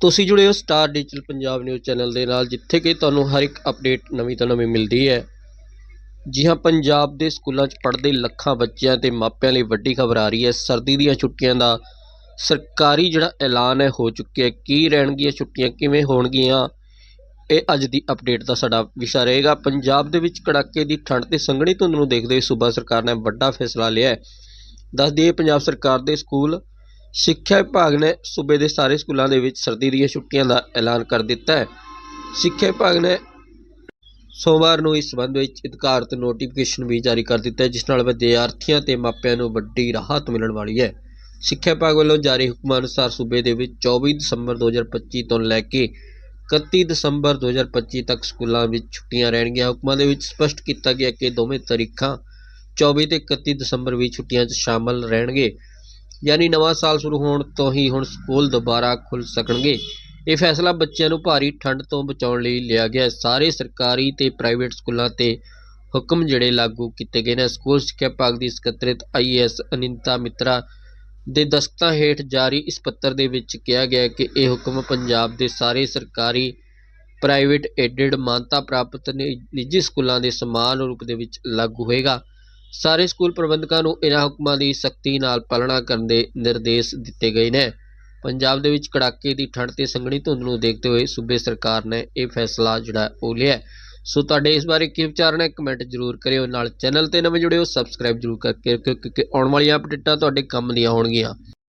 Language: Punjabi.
ਤੁਸੀਂ ਜੁੜੇ ਹੋ star digital Punjab news channel ਦੇ ਨਾਲ, ਜਿੱਥੇ ਕਿ ਤੁਹਾਨੂੰ ਹਰ ਇੱਕ ਅਪਡੇਟ ਨਵੀਂ ਤੋਂ ਨਵੀਂ ਮਿਲਦੀ ਹੈ। ਜੀ ਹਾਂ, ਪੰਜਾਬ ਦੇ ਸਕੂਲਾਂ 'ਚ ਪੜ੍ਹਦੇ ਲੱਖਾਂ ਬੱਚਿਆਂ ਤੇ ਮਾਪਿਆਂ ਲਈ ਵੱਡੀ ਖਬਰ ਆ ਰਹੀ ਹੈ। ਸਰਦੀ ਦੀਆਂ ਛੁੱਟੀਆਂ ਦਾ ਸਰਕਾਰੀ ਜਿਹੜਾ ਐਲਾਨ ਹੈ, ਹੋ ਚੁੱਕਿਆ ਕੀ ਰਹਿਣਗੀਆਂ ਛੁੱਟੀਆਂ, ਕਿਵੇਂ ਹੋਣਗੀਆਂ? ਇਹ ਅੱਜ ਦੀ ਅਪਡੇਟ ਦਾ ਸਾਡਾ ਵਿਸ਼ਾ ਰਹੇਗਾ। ਪੰਜਾਬ ਦੇ ਵਿੱਚ ਕੜਾਕੇ ਦੀ ਠੰਡ ਤੇ ਸੰਘਣੀ ਧੁੰਦ ਨੂੰ ਦੇਖਦੇ ਹੋਏ ਸੂਬਾ ਸਰਕਾਰ ਨੇ ਵੱਡਾ ਫੈਸਲਾ ਲਿਆ ਹੈ। ਦੱਸ ਦਈਏ ਪੰਜਾਬ ਸਰਕਾਰ ਦੇ ਸਕੂਲ ਸਿੱਖਿਆ ਵਿਭਾਗ ਨੇ ਸੂਬੇ ਦੇ ਸਾਰੇ ਸਕੂਲਾਂ ਦੇ ਵਿੱਚ ਸਰਦੀ ਦੀਆਂ ਛੁੱਟੀਆਂ ਦਾ ਐਲਾਨ ਕਰ ਦਿੱਤਾ ਹੈ। ਸਿੱਖਿਆ ਵਿਭਾਗ ਨੇ ਸੋਮਵਾਰ ਨੂੰ ਇਸ ਸੰਬੰਧ ਵਿੱਚ ਅਧਿਕਾਰਤ ਨੋਟੀਫਿਕੇਸ਼ਨ ਵੀ ਜਾਰੀ ਕਰ ਦਿੱਤਾ ਹੈ, ਜਿਸ ਨਾਲ ਵਿਦਿਆਰਥੀਆਂ ਤੇ ਮਾਪਿਆਂ ਨੂੰ ਵੱਡੀ ਰਾਹਤ ਮਿਲਣ ਵਾਲੀ ਹੈ। ਸਿੱਖਿਆ ਵਿਭਾਗ ਵੱਲੋਂ ਜਾਰੀ ਹੁਕਮਾਂ ਅਨੁਸਾਰ ਸੂਬੇ ਦੇ ਵਿੱਚ 24 ਦਸੰਬਰ 2025 ਤੋਂ ਲੈ ਕੇ 31 ਦਸੰਬਰ 2025 ਤੱਕ ਸਕੂਲਾਂ ਵਿੱਚ ਛੁੱਟੀਆਂ ਰਹਿਣਗੀਆਂ। ਹੁਕਮਾਂ ਦੇ ਵਿੱਚ ਸਪਸ਼ਟ ਕੀਤਾ ਗਿਆ ਕਿ ਦੋਵੇਂ ਤਾਰੀਖਾਂ 24 ਤੇ 31 ਦਸੰਬਰ ਵੀ ਛੁੱਟੀਆਂ 'ਚ ਸ਼ਾਮਲ ਰਹਿਣਗੇ। ਯਾਨੀ ਨਵਾਂ ਸਾਲ ਸ਼ੁਰੂ ਹੋਣ ਤੋਂ ਹੀ ਹੁਣ ਸਕੂਲ ਦੁਬਾਰਾ ਖੁੱਲ ਸਕਣਗੇ। ਇਹ ਫੈਸਲਾ ਬੱਚਿਆਂ ਨੂੰ ਭਾਰੀ ਠੰਡ ਤੋਂ ਬਚਾਉਣ ਲਈ ਲਿਆ ਗਿਆ ਸਾਰੇ ਸਰਕਾਰੀ ਤੇ ਪ੍ਰਾਈਵੇਟ ਸਕੂਲਾਂ ਤੇ ਹੁਕਮ ਜਿਹੜੇ ਲਾਗੂ ਕੀਤੇ ਗਏ ਨੇ। ਸਕੂਲ ਸਿੱਖਿਆ ਵਿਭਾਗ ਦੀ ਸਕੱਤਰੇਤ ਆਈਐਸ ਅਨਿੰਤਾ ਮਿੱਤਰਾ ਦੇ ਦਸਤਖਤਾਂ ਹੇਠ ਜਾਰੀ ਇਸ ਪੱਤਰ ਦੇ ਵਿੱਚ ਕਿਹਾ ਗਿਆ ਕਿ ਇਹ ਹੁਕਮ ਪੰਜਾਬ ਦੇ ਸਾਰੇ ਸਰਕਾਰੀ, ਪ੍ਰਾਈਵੇਟ, ਏਡਡ, ਮਾਨਤਾ ਪ੍ਰਾਪਤ ਨਿ- ਨਿੱਜੀ ਸਕੂਲਾਂ ਦੇ ਸਮਾਨ ਰੂਪ ਦੇ ਵਿੱਚ ਲਾਗੂ ਹੋਏਗਾ। ਸਾਰੇ ਸਕੂਲ ਪ੍ਰਬੰਧਕਾਂ ਨੂੰ ਇਹਨਾਂ ਹੁਕਮਾਂ ਦੀ ਸਖਤੀ ਨਾਲ ਪਾਲਣਾ ਕਰਨ ਦੇ ਨਿਰਦੇਸ਼ ਦਿੱਤੇ ਗਏ ਨੇ। ਪੰਜਾਬ ਦੇ ਵਿੱਚ ਕੜਾਕੇ ਦੀ ਠੰਡ ਤੇ ਸੰਘਣੀ ਧੁੰਦ ਨੂੰ ਦੇਖਦੇ ਹੋਏ ਸੂਬੇ ਸਰਕਾਰ ਨੇ ਇਹ ਫੈਸਲਾ ਜਿਹੜਾ ਉਹ ਲਿਆ ਸੋ ਤੁਹਾਡੇ ਇਸ ਬਾਰੇ ਕੀ ਵਿਚਾਰ ਨੇ ਕਮੈਂਟ ਜ਼ਰੂਰ ਕਰਿਓ। ਨਾਲ ਚੈਨਲ ਤੇ ਨਵੇਂ ਜੁੜਿਓ ਸਬਸਕ੍ਰਾਈਬ ਜ਼ਰੂਰ ਕਰਕੇ ਕਿਉਂਕਿ ਆਉਣ ਵਾਲੀਆਂ ਅਪਡੇਟਾਂ ਤੁਹਾਡੇ ਕੰਮ ਦੀਆਂ ਹੋਣਗੀਆਂ।